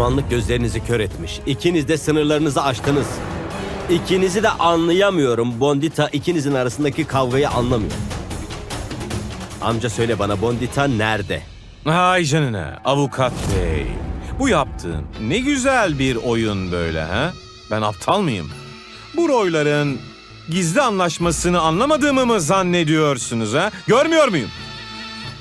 Düşmanlık gözlerinizi kör etmiş. İkiniz de sınırlarınızı aştınız. İkinizi de anlayamıyorum. Bondita ikinizin arasındaki kavgayı anlamıyor. Amca söyle bana Bondita nerede? Ay canına avukat bey. Bu yaptığın ne güzel bir oyun böyle ha? Ben aptal mıyım? Bu royların gizli anlaşmasını anlamadığımı mı zannediyorsunuz ha? Görmüyor muyum?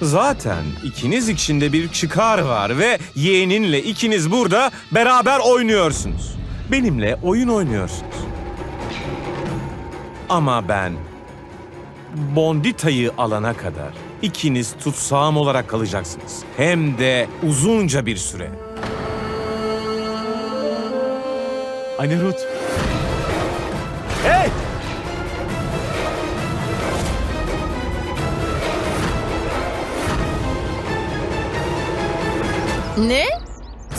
Zaten ikiniz içinde bir çıkar var ve yeğeninle ikiniz burada beraber oynuyorsunuz. Benimle oyun oynuyorsunuz. Ama ben Bondita'yı alana kadar ikiniz tutsağım olarak kalacaksınız. Hem de uzunca bir süre. Anirut. Hey! Ne?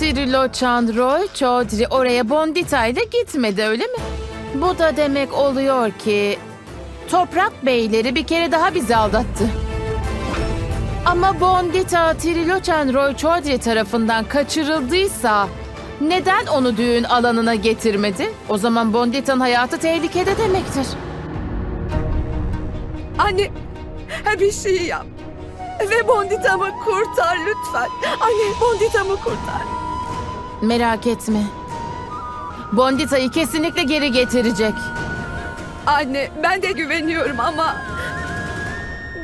Triloçan Roy Chaudhry oraya Bondita ile gitmedi öyle mi? Bu da demek oluyor ki toprak beyleri bir kere daha bizi aldattı. Ama Bondita Triloçan Roy Chaudhry tarafından kaçırıldıysa neden onu düğün alanına getirmedi? O zaman Bondita'nın hayatı tehlikede demektir. Anne, bir şey yap. Ve Bondita'mı kurtar lütfen. Anne, Bondita'mı kurtar. Merak etme. Bondita'yı kesinlikle geri getirecek. Anne, ben de güveniyorum ama...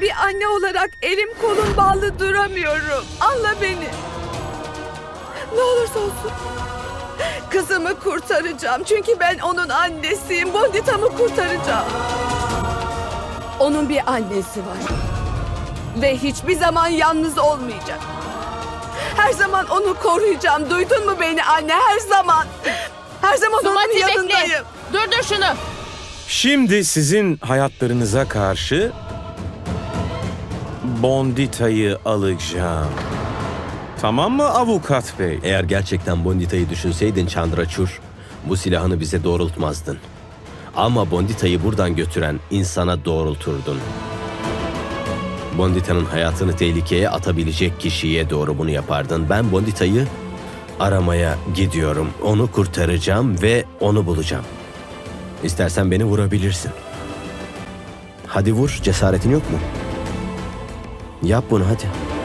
Bir anne olarak elim kolum bağlı duramıyorum. Anla beni. Ne olursa olsun. Kızımı kurtaracağım. Çünkü ben onun annesiyim. Bondita'mı kurtaracağım. Onun bir annesi var. Ve hiçbir zaman yalnız olmayacak. Her zaman onu koruyacağım. Duydun mu beni anne? Her zaman. Her zaman onun Sumati bekle. yanındayım. Durdur şunu. Şimdi sizin hayatlarınıza karşı Bondita'yı alacağım. Tamam mı avukat bey? Eğer gerçekten Bondita'yı düşünseydin Chandrachur, bu silahını bize doğrultmazdın. Ama Bondita'yı buradan götüren insana doğrulturdun. Bondita'nın hayatını tehlikeye atabilecek kişiye doğru bunu yapardın. Ben Bondita'yı aramaya gidiyorum. Onu kurtaracağım ve onu bulacağım. İstersen beni vurabilirsin. Hadi vur, cesaretin yok mu? Yap bunu hadi.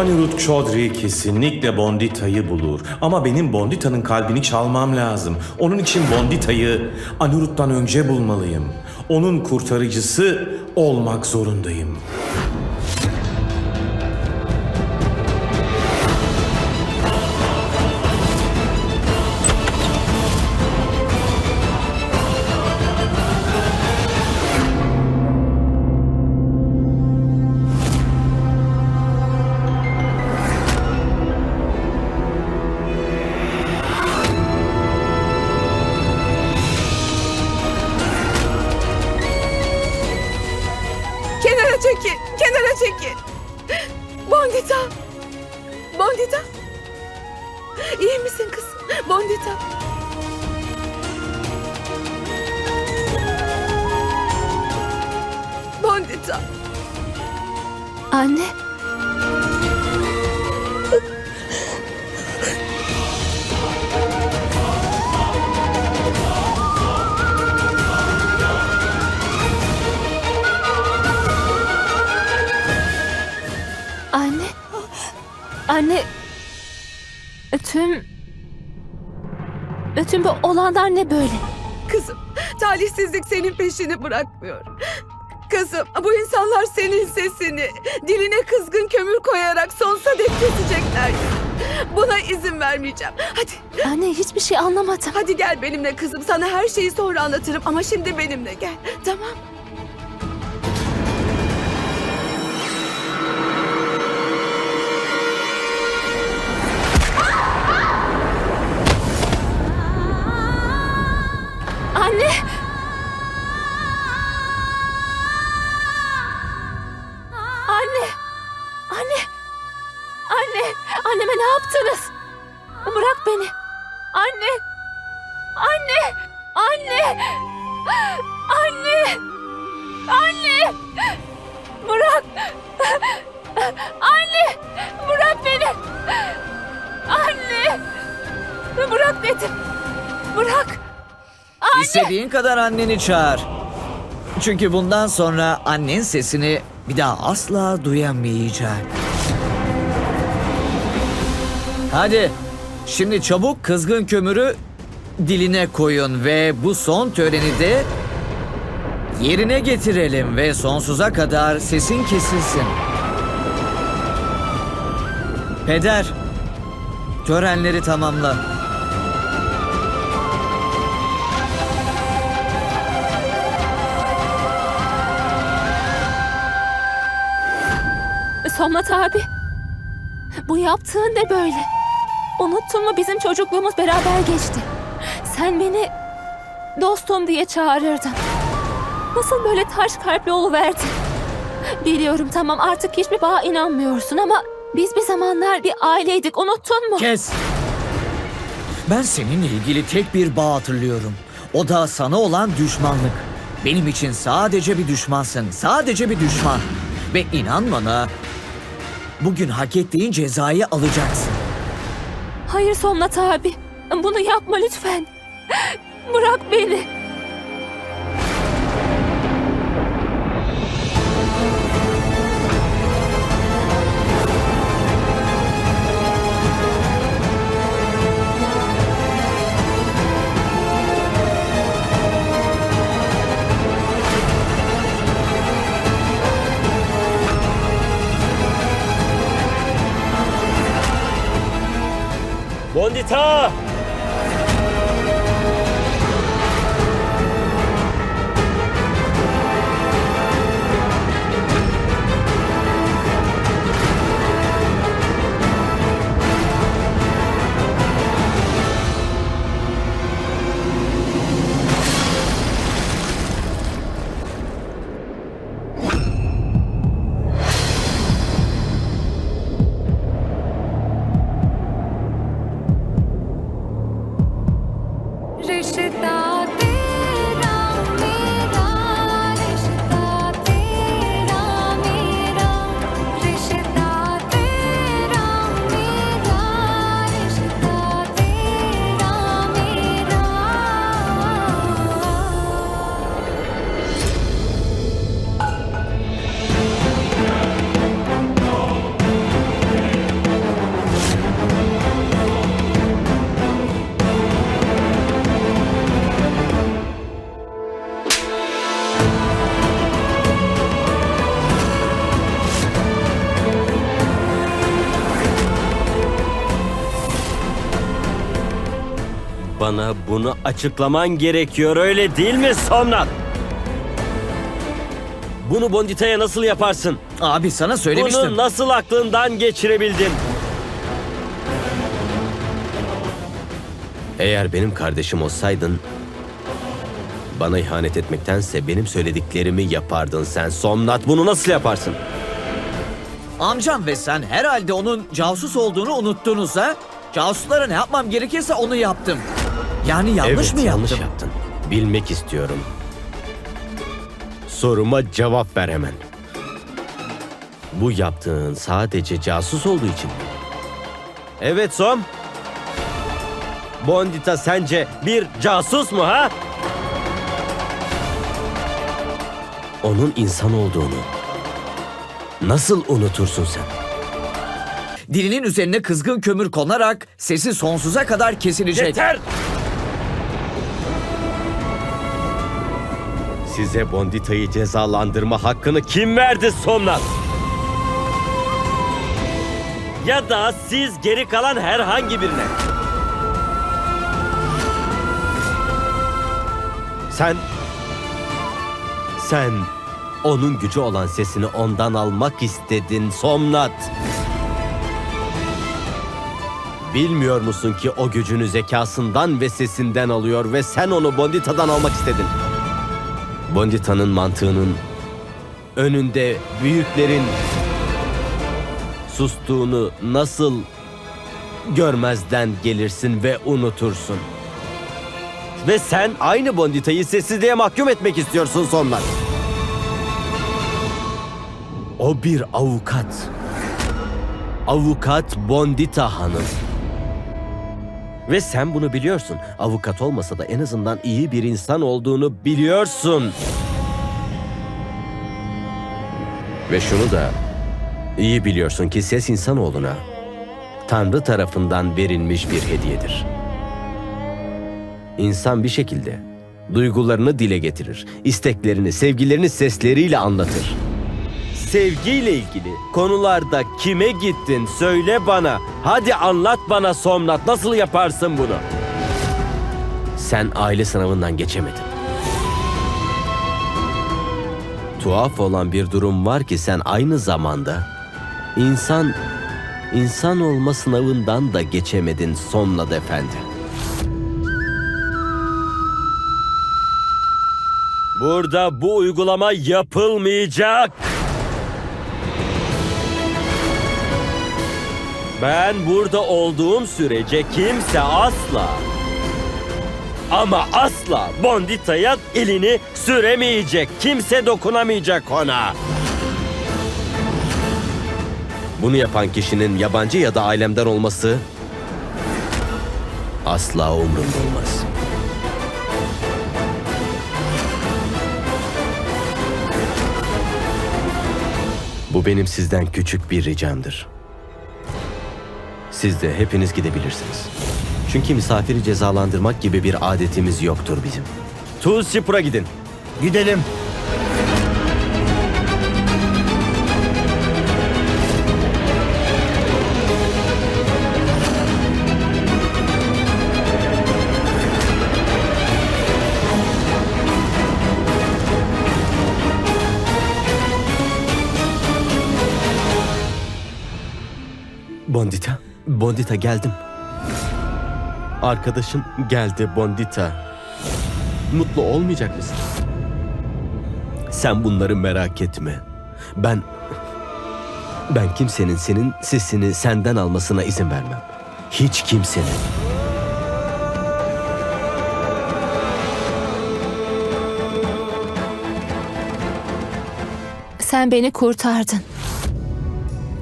Anirudh Chaudhry kesinlikle Bondita'yı bulur. Ama benim Bondita'nın kalbini çalmam lazım. Onun için Bondita'yı Anirudh'dan önce bulmalıyım. Onun kurtarıcısı olmak zorundayım. Kızım? Bondita. Anne. Tüm bu olanlar ne böyle? Kızım, talihsizlik senin peşini bırakmıyor. Kızım, bu insanlar senin sesini diline kızgın kömür koyarak sonsuza dek kesecekler. Buna izin vermeyeceğim. Hadi, Anne hiçbir şey anlamadım. hadi gel benimle kızım. Sana her şeyi sonra anlatırım ama şimdi benimle gel. Tamam. Anne. Beni. Anne. Anne. Anne. Anne. Anne. Anne! Bırak! Anne! Bırak beni! Anne! Bırak dedim. Bırak. İstediğin kadar anneni çağır. Çünkü bundan sonra annen sesini bir daha asla duyamayacak. Hadi şimdi çabuk kızgın kömürü diline koyun ve bu son töreni de yerine getirelim ve sonsuza kadar sesin kesilsin. Peder, törenleri tamamla. Somlat abi. Bu yaptığın ne böyle? Unuttun mu bizim çocukluğumuz beraber geçti. Sen beni dostum diye çağırırdın. Nasıl böyle taş kalpli oluverdin? Biliyorum tamam artık hiçbir bağa inanmıyorsun ama biz bir zamanlar bir aileydik unuttun mu? Kes. Ben seninle ilgili tek bir bağ hatırlıyorum. O da sana olan düşmanlık. Benim için sadece bir düşmansın. Sadece bir düşman. Ve inan bana bugün hak ettiğin cezayı alacaksın. Hayır Somlat abi. Bunu yapma lütfen. Bırak beni. 먼지 차! Bana bunu açıklaman gerekiyor öyle değil mi Somnat? Bunu Bondita'ya nasıl yaparsın? Abi sana söylemiştim. Bunu nasıl aklından geçirebildin? Eğer benim kardeşim olsaydın bana ihanet etmektense benim söylediklerimi yapardın sen Somnat. Bunu nasıl yaparsın? Amcam ve sen herhalde onun casus olduğunu unuttunuz ha? Casuslara ne yapmam gerekirse onu yaptım. Yani yanlış evet, mı yaptım? yanlış yaptın. Bilmek istiyorum. Soruma cevap ver hemen. Bu yaptığın sadece casus olduğu için mi? Evet Som. Bondita sence bir casus mu ha? Onun insan olduğunu nasıl unutursun sen? Dilinin üzerine kızgın kömür konarak sesi sonsuza kadar kesilecek. Yeter! Size Bondita'yı cezalandırma hakkını kim verdi Somnat? Ya da siz geri kalan herhangi birine. Sen... Sen onun gücü olan sesini ondan almak istedin Somnat. Bilmiyor musun ki o gücünü zekasından ve sesinden alıyor ve sen onu Bondita'dan almak istedin. Bondita'nın mantığının önünde büyüklerin sustuğunu nasıl görmezden gelirsin ve unutursun. Ve sen aynı Bondita'yı sessizliğe mahkum etmek istiyorsun sonlar. O bir avukat. Avukat Bondita Hanım. Ve sen bunu biliyorsun. Avukat olmasa da en azından iyi bir insan olduğunu biliyorsun. Ve şunu da iyi biliyorsun ki ses insanoğluna Tanrı tarafından verilmiş bir hediyedir. İnsan bir şekilde duygularını dile getirir, isteklerini, sevgilerini sesleriyle anlatır. Sevgiyle ilgili konularda kime gittin söyle bana. Hadi anlat bana Somnat nasıl yaparsın bunu? Sen aile sınavından geçemedin. Tuhaf olan bir durum var ki sen aynı zamanda insan insan olma sınavından da geçemedin Somnat Efendi. Burada bu uygulama yapılmayacak. Ben burada olduğum sürece kimse asla ama asla Bondita'ya elini süremeyecek. Kimse dokunamayacak ona. Bunu yapan kişinin yabancı ya da ailemden olması asla umurumda olmaz. Bu benim sizden küçük bir ricamdır. Siz de hepiniz gidebilirsiniz. Çünkü misafiri cezalandırmak gibi bir adetimiz yoktur bizim. Tulsipur'a gidin. Gidelim. Bondita, Bondita geldim. Arkadaşım geldi Bondita. Mutlu olmayacak mısın? Sen bunları merak etme. Ben ben kimsenin senin sesini senden almasına izin vermem. Hiç kimsenin. Sen beni kurtardın.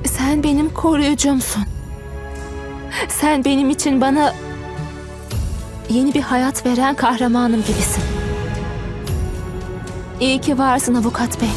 Sen benim koruyucumsun. Sen benim için bana yeni bir hayat veren kahramanım gibisin. İyi ki varsın avukat bey.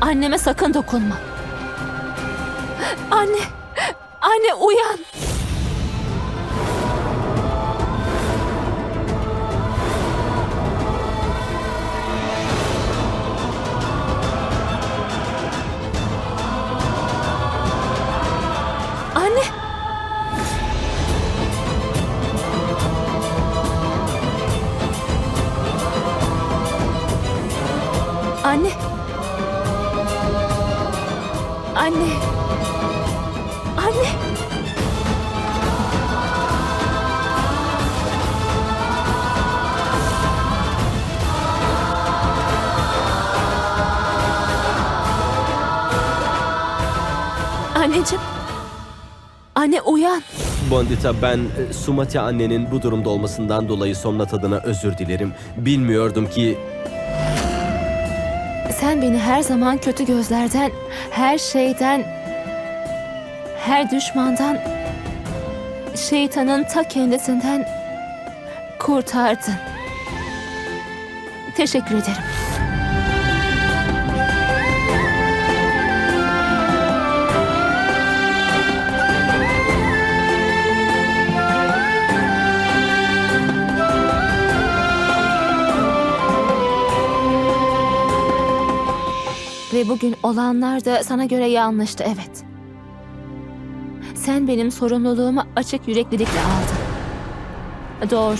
Anneme sakın dokunma. Anne! Anne uyan! Anneciğim! Anne uyan! Bondita ben e, Sumati annenin bu durumda olmasından dolayı Somnat adına özür dilerim. Bilmiyordum ki Sen beni her zaman kötü gözlerden, her şeyden, her düşmandan, şeytanın ta kendisinden kurtardın. Teşekkür ederim. Ve bugün olanlar da sana göre yanlıştı evet. Sen benim sorumluluğumu açık yüreklilikle aldın. Doğru.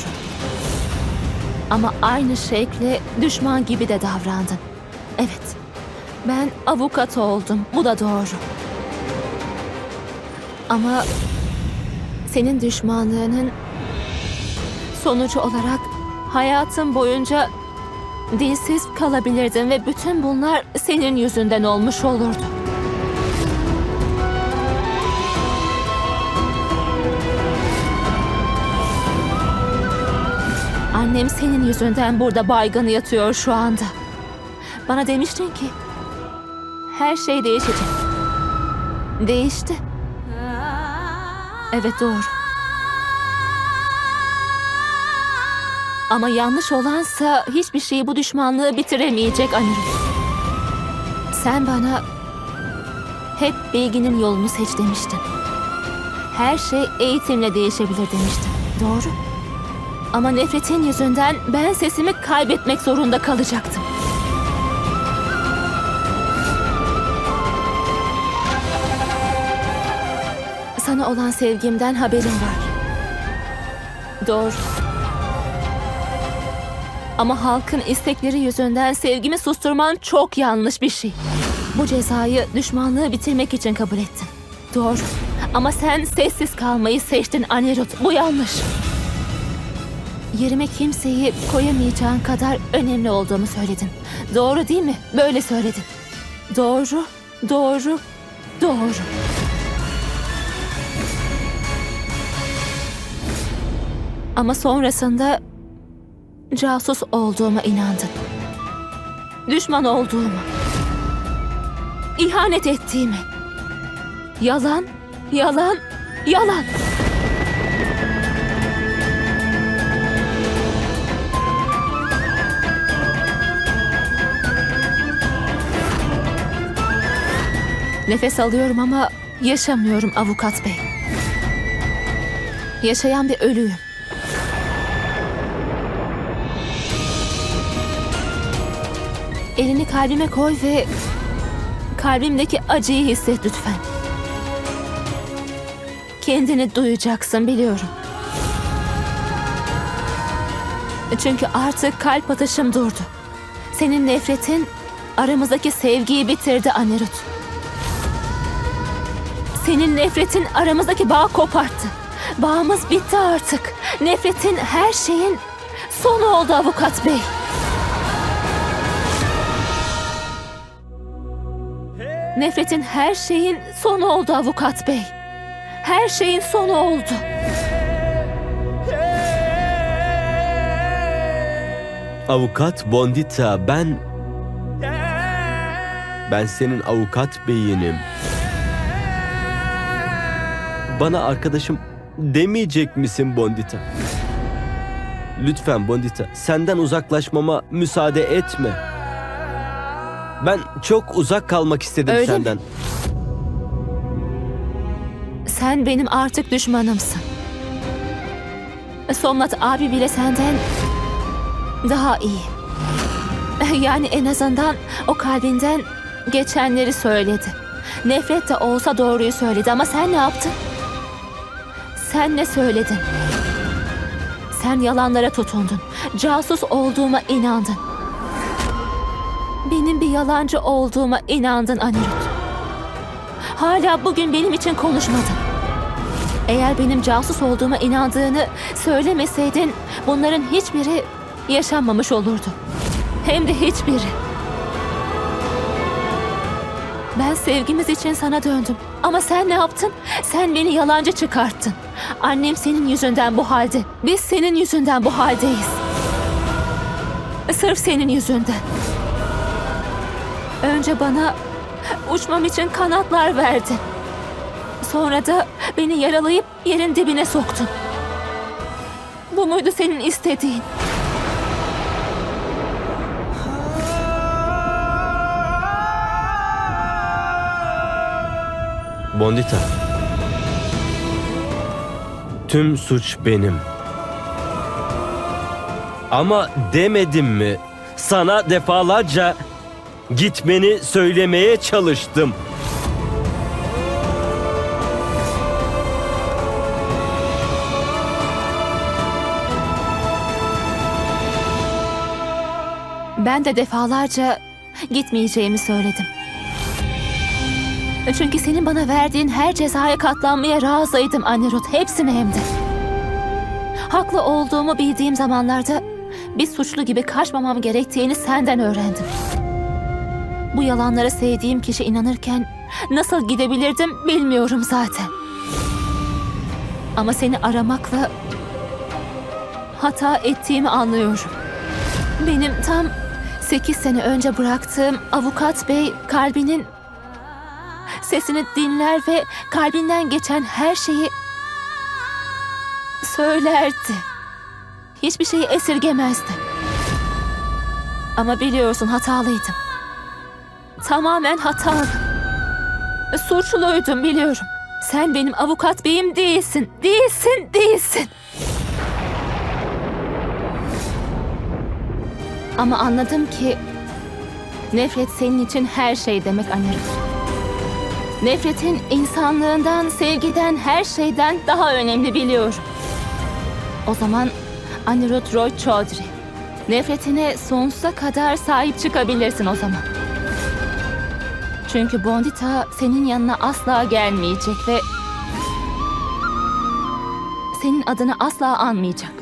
Ama aynı şekle düşman gibi de davrandın. Evet. Ben avukat oldum. Bu da doğru. Ama senin düşmanlığının sonucu olarak hayatın boyunca dilsiz kalabilirdin ve bütün bunlar senin yüzünden olmuş olurdu. Annem senin yüzünden burada baygın yatıyor şu anda. Bana demiştin ki her şey değişecek. Değişti. Evet doğru. Ama yanlış olansa hiçbir şey bu düşmanlığı bitiremeyecek Anirudh. Sen bana hep bilginin yolunu seç demiştin. Her şey eğitimle değişebilir demiştin. Doğru. Ama nefretin yüzünden ben sesimi kaybetmek zorunda kalacaktım. Sana olan sevgimden haberim var. Doğru. Ama halkın istekleri yüzünden sevgimi susturman çok yanlış bir şey. Bu cezayı düşmanlığı bitirmek için kabul ettim. Doğru. Ama sen sessiz kalmayı seçtin Anirudh. Bu yanlış. Yerime kimseyi koyamayacağın kadar önemli olduğumu söyledin. Doğru değil mi? Böyle söyledin. Doğru, doğru, doğru. Ama sonrasında casus olduğuma inandın. Düşman olduğumu. ihanet ettiğimi. Yalan, yalan, yalan. Nefes alıyorum ama yaşamıyorum avukat bey. Yaşayan bir ölüyüm. Elini kalbime koy ve kalbimdeki acıyı hisset lütfen. Kendini duyacaksın biliyorum. Çünkü artık kalp atışım durdu. Senin nefretin aramızdaki sevgiyi bitirdi Anirudh. Senin nefretin aramızdaki bağı koparttı. Bağımız bitti artık. Nefretin her şeyin sonu oldu avukat bey. Nefretin her şeyin sonu oldu avukat bey. Her şeyin sonu oldu. Avukat Bondita ben... Ben senin avukat beyinim. Bana arkadaşım demeyecek misin Bondita? Lütfen Bondita senden uzaklaşmama müsaade etme. Ben çok uzak kalmak istedim Öyle mi? senden. Sen benim artık düşmanımsın. Somnat abi bile senden daha iyi. Yani en azından o kalbinden geçenleri söyledi. Nefret de olsa doğruyu söyledi ama sen ne yaptın? Sen ne söyledin? Sen yalanlara tutundun. Casus olduğuma inandın. Benim bir yalancı olduğuma inandın Anirudh. Hala bugün benim için konuşmadın. Eğer benim casus olduğuma inandığını söylemeseydin bunların hiçbiri yaşanmamış olurdu. Hem de hiçbiri. Ben sevgimiz için sana döndüm. Ama sen ne yaptın? Sen beni yalancı çıkarttın. Annem senin yüzünden bu halde. Biz senin yüzünden bu haldeyiz. Sırf senin yüzünden. Önce bana uçmam için kanatlar verdin. Sonra da beni yaralayıp yerin dibine soktun. Bu muydu senin istediğin? Bondita. Tüm suç benim. Ama demedim mi? Sana defalarca gitmeni söylemeye çalıştım. Ben de defalarca gitmeyeceğimi söyledim. Çünkü senin bana verdiğin her cezaya katlanmaya razıydım Anirut. Hepsine hem de. Haklı olduğumu bildiğim zamanlarda bir suçlu gibi kaçmamam gerektiğini senden öğrendim. Bu yalanlara sevdiğim kişi inanırken nasıl gidebilirdim bilmiyorum zaten. Ama seni aramakla hata ettiğimi anlıyorum. Benim tam 8 sene önce bıraktığım avukat bey kalbinin sesini dinler ve kalbinden geçen her şeyi söylerdi. Hiçbir şeyi esirgemezdi. Ama biliyorsun hatalıydım. Tamamen hatalı. Suçluydum biliyorum. Sen benim avukat beyim değilsin. Değilsin, değilsin. Ama anladım ki nefret senin için her şey demek Anirudh. Nefretin insanlığından, sevgiden, her şeyden daha önemli biliyorum. O zaman Anirudh Roy Chaudhry. Nefretine sonsuza kadar sahip çıkabilirsin o zaman. Çünkü Bondita senin yanına asla gelmeyecek ve senin adını asla anmayacak.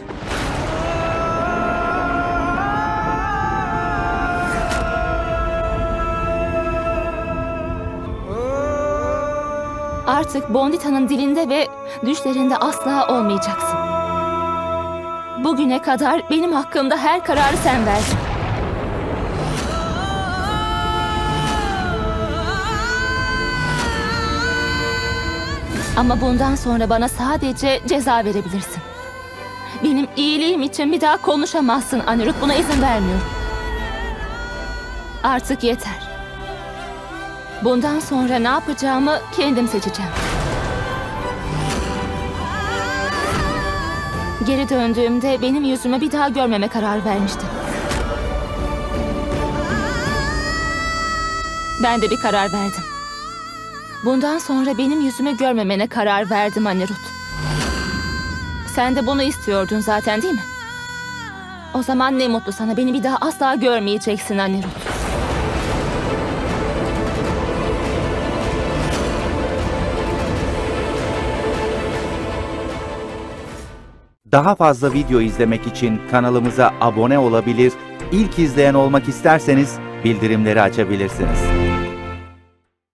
Artık Bondita'nın dilinde ve düşlerinde asla olmayacaksın. Bugüne kadar benim hakkımda her kararı sen verdin. Ama bundan sonra bana sadece ceza verebilirsin. Benim iyiliğim için bir daha konuşamazsın Anirudh. Buna izin vermiyorum. Artık yeter. Bundan sonra ne yapacağımı kendim seçeceğim. Geri döndüğümde benim yüzümü bir daha görmeme karar vermiştim. Ben de bir karar verdim. Bundan sonra benim yüzümü görmemene karar verdim Anirudh. Sen de bunu istiyordun zaten değil mi? O zaman ne mutlu sana. Beni bir daha asla görmeyeceksin Anirudh. Daha fazla video izlemek için kanalımıza abone olabilir, ilk izleyen olmak isterseniz bildirimleri açabilirsiniz.